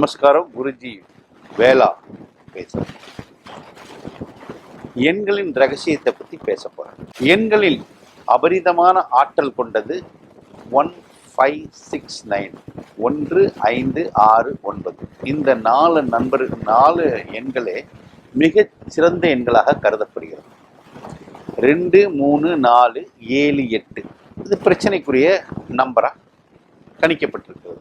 நமஸ்காரம் குருஜி வேலா பேசுகிறேன் எண்களின் ரகசியத்தை பற்றி பேச போகிறேன் எண்களில் அபரிதமான ஆற்றல் கொண்டது ஒன் ஃபைவ் சிக்ஸ் நைன் ஒன்று ஐந்து ஆறு ஒன்பது. இந்த நாலு நண்பர் நாலு எண்களே மிகச் சிறந்த எண்களாக கருதப்படுகிறது. ரெண்டு மூணு நாலு ஏழு எட்டு. இது பிரச்சனைக்குரிய நம்பராக கணிக்கப்பட்டிருக்கிறது.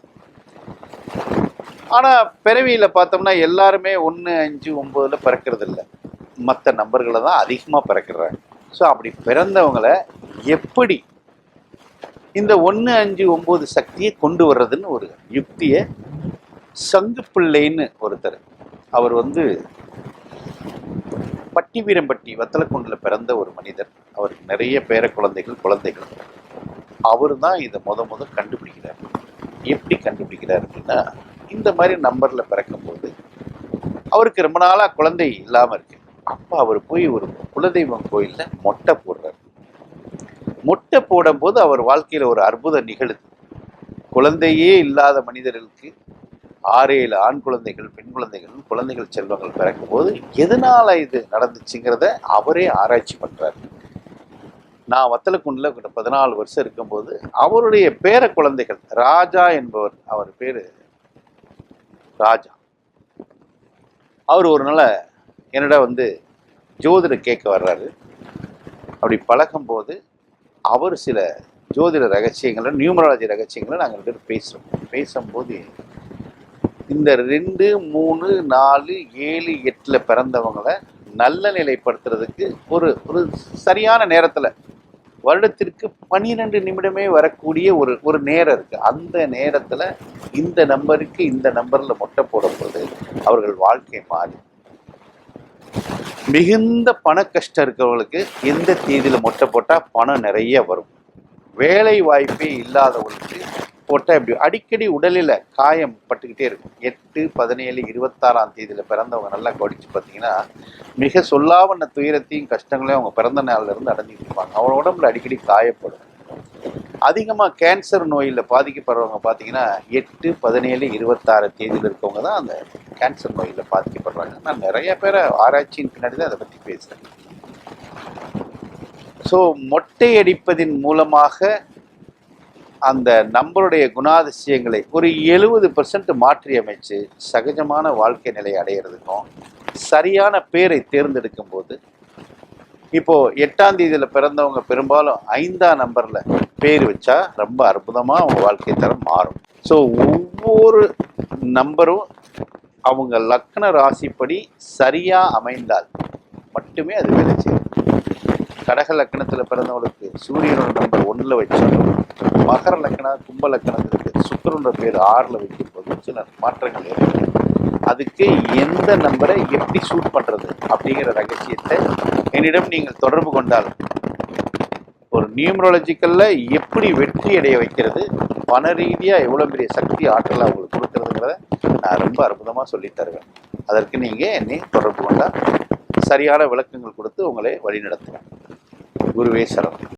ஆனால் பிறவியில் பார்த்தோம்னா எல்லாருமே ஒன்று அஞ்சு ஒம்பதில் பிறக்கிறது இல்லை மற்ற நம்பர்களை தான் அதிகமாக பிறக்கிறாங்க. ஸோ அப்படி பிறந்தவங்களை எப்படி இந்த ஒன்று அஞ்சு ஒம்பது சக்தியை கொண்டு வர்றதுன்னு ஒரு யுக்தியை சங்கு பிள்ளைன்னு ஒருத்தர் அவர் வந்து பட்டி வீரம்பட்டி வத்தலக்குண்டில் பிறந்த ஒரு மனிதர். அவருக்கு நிறைய பேர குழந்தைகள் குழந்தைகள். அவர் தான் இதை முத முத கண்டுபிடிக்கிறார். எப்படி கண்டுபிடிக்கிறார் அப்படின்னா இந்த மாதிரி நம்பரில் பிறக்கும்போது அவருக்கு ரொம்ப நாளாக குழந்தை இல்லாமல் இருக்கு. அப்போ அவர் போய் ஒரு குலதெய்வம் கோயிலில் மொட்டை போடுறார். மொட்டை போடும்போது அவர் வாழ்க்கையில் ஒரு அற்புதம் நிகழுது. குழந்தையே இல்லாத மனிதர்களுக்கு ஆறு ஏழு ஆண் குழந்தைகள் பெண் குழந்தைகள் குழந்தைகள் செல்வங்கள் பிறக்கும் போது எதனால இது நடந்துச்சுங்கிறத அவரே ஆராய்ச்சி பண்றாரு. நான் வத்தலக்குண்டில் கிட்ட பதினாலு வருஷம் இருக்கும்போது அவருடைய பேர குழந்தைகள் ராஜா என்பவர் அவர் பேரு ராஜா. அவர் ஒரு நாள் என்னடா வந்து ஜோதிட கேட்க வர்றாரு. அப்படி பழகும்போது அவர் சில ஜோதிட ரகசியங்களை நியூமராலஜி ரகசியங்களை நாங்கள் ரெண்டு பேரும் பேசுகிறோம் பேசும்போது இந்த ரெண்டு மூணு நாலு ஏழு எட்டில் பிறந்தவங்களை நல்ல நிலைப்படுத்துறதுக்கு ஒரு ஒரு சரியான நேரத்தில் வருடத்திற்கு பன்னிரெண்டு நிமிடமே வரக்கூடிய ஒரு ஒரு நேரம் இருக்குது அந்த நேரத்தில் இந்த நம்பருக்கு இந்த நம்பரில் மொட்டை போடும்போது அவர்கள் வாழ்க்கை மாறி. மிகுந்த பண கஷ்டம் இருக்கிறவங்களுக்கு எந்த தேதியில் மொட்டை போட்டால் பணம் நிறைய வரும். வேலை வாய்ப்பே இல்லாதவங்களுக்கு போட்டால் இப்படி அடிக்கடி உடலில் காயம் பட்டுக்கிட்டே இருக்கும். எட்டு பதினேழு இருபத்தாறாம் தேதியில் பிறந்தவங்க நல்லா கவனிச்சு பார்த்தீங்கன்னா மிக சொல்லாவண்ண துயரத்தையும் கஷ்டங்களையும் அவங்க பிறந்த நாள்லேருந்து அடைஞ்சிட்டு இருப்பாங்க. அவங்க உடம்புல அடிக்கடி காயப்படும். அதிகமாக கேன்சர் நோயில் பாதிக்கப்படுறவங்க பார்த்தீங்கன்னா எட்டு பதினேழு இருபத்தாறு தேதியில் இருக்கவங்க தான் அந்த கேன்சர் நோயில் பாதிக்கப்படுறாங்க. நான் நிறைய பேரை ஆராய்ச்சியின் பின்னாடி தான் அதை பற்றி பேசுகிறேன் ஸோ மொட்டை அடிப்பதின் மூலமாக அந்த நம்பருடைய குணாதிசயங்களை ஒரு எழுபது பெர்சன்ட் மாற்றி அமைச்சு சகஜமான வாழ்க்கை நிலை அடையிறதுக்கும் சரியான பேரை தேர்ந்தெடுக்கும் போது இப்போ எட்டாம் தேதியில் பிறந்தவங்க பெரும்பாலும் ஐந்தாம் நம்பர்ல பேர் வச்சா ரொம்ப அற்புதமாக அவங்க வாழ்க்கை தரம் மாறும். ஸோ ஒவ்வொரு நம்பரும் அவங்க லக்ன ராசிப்படி சரியா அமைந்தால் மட்டுமே அது வேலை செய்யும் கடக லக்கணத்துல பிறந்தவங்களுக்கு சூரியனோட நம்பர் ஒன்றில் வச்சாலும் மகர லக்கணம் கும்ப லக்கணத்திற்கு சுக்கரனோட பேர் ஆறுல வைக்கும்போது சில மாற்றங்கள் ஏற்படும் அதுக்கு எந்த நம்பரை எப்படி சூட் பண்றது அப்படிங்கிற ரகசியத்தை என்னிடம் நீங்கள் தொடர்பு கொண்டால் ஒரு நியூமராலஜிக்கல்ல எப்படி வெற்றி அடைய வைக்கிறது பண ரீதியா எவ்வளவு பெரிய சக்தி ஆற்றலை அவங்களுக்கு கொடுக்கறதுங்கிறத நான் ரொம்ப அற்புதமா சொல்லி தருவேன். அதற்கு நீங்க என்னை தொடர்பு கொண்டால் சரியான விளக்கங்கள் கொடுத்து உங்களை வழிநடத்துவேன். குருவே சரணம்.